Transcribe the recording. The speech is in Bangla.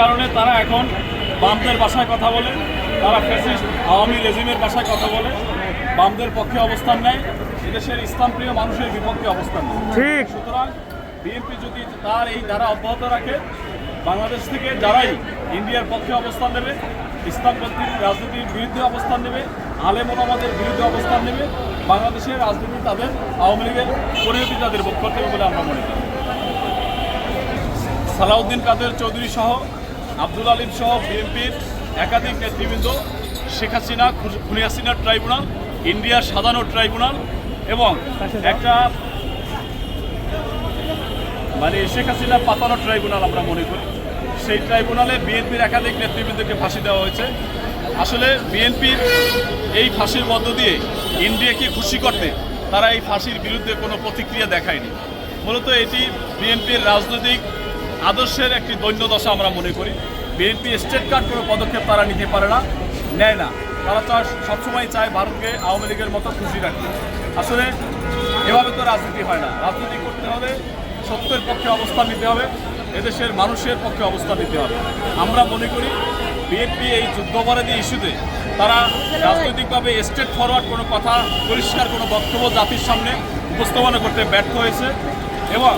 কারণে তারা এখন বামদের ভাষায় কথা বলে তারা ফ্যাসিস্ট আওয়ামী রেজিমের ভাষায় কথা বলে বামদের পক্ষে অবস্থান নেয় এদেশের ইসলামপ্রিয় মানুষের বিপক্ষে অবস্থান নেয়। ঠিক। সুতরাং বিএনপি যদি তার এই ধারা অব্যাহত রাখে বাংলাদেশ থেকে যারাই ইন্ডিয়ার পক্ষে অবস্থান নেবে ইসলামপন্থী রাজনীতির বিরুদ্ধে অবস্থান নেবে আলেম ওলামাদের বিরুদ্ধে অবস্থান নেবে বাংলাদেশের রাজনীতি তাদের আওয়ামী লীগের পরিণতি তাদের করতে হবে বলে আমরা মনে করি। সালাউদ্দিন কাদের চৌধুরী সহ আব্দুল আলিম সহ বিএনপির একাধিক নেতৃবৃন্দ, শেখ হাসিনা খুনি হাসিনার ট্রাইব্যুনাল ইন্ডিয়ার সাধারণ ট্রাইব্যুনাল এবং একটা মানে শেখ হাসিনা পাতানো ট্রাইব্যুনাল আমরা মনে করি। সেই ট্রাইব্যুনালে বিএনপির একাধিক নেতৃবৃন্দকে ফাঁসি দেওয়া হয়েছে। আসলে বিএনপির এই ফাঁসির মধ্য দিয়ে ইন্ডিয়াকে খুশি করতে তারা এই ফাঁসির বিরুদ্ধে কোনো প্রতিক্রিয়া দেখায়নি। মূলত এটি বিএনপির রাজনৈতিক আদর্শের একটি দৈন্যদশা আমরা মনে করি। বিএনপি স্টেট কার্ড কোনো পদক্ষেপ তারা নিতে পারে না, নেয় না। তারা চায় সবসময় চায় ভারতকে আওয়ামী লীগের মতো খুশি রাখতে। আসলে এভাবে তো রাজনীতি হয় না। রাজনীতি করতে হলে সত্যের পক্ষে অবস্থান নিতে হবে, এদেশের মানুষের পক্ষে অবস্থান নিতে হবে। আমরা মনে করি বিএনপি এই যুদ্ধপরাধী ইস্যুতে তারা রাজনৈতিকভাবে স্টেট ফরওয়ার্ড কোনো কথা, পরিষ্কার কোনো বক্তব্য জাতির সামনে উপস্থাপনা করতে ব্যর্থ হয়েছে এবং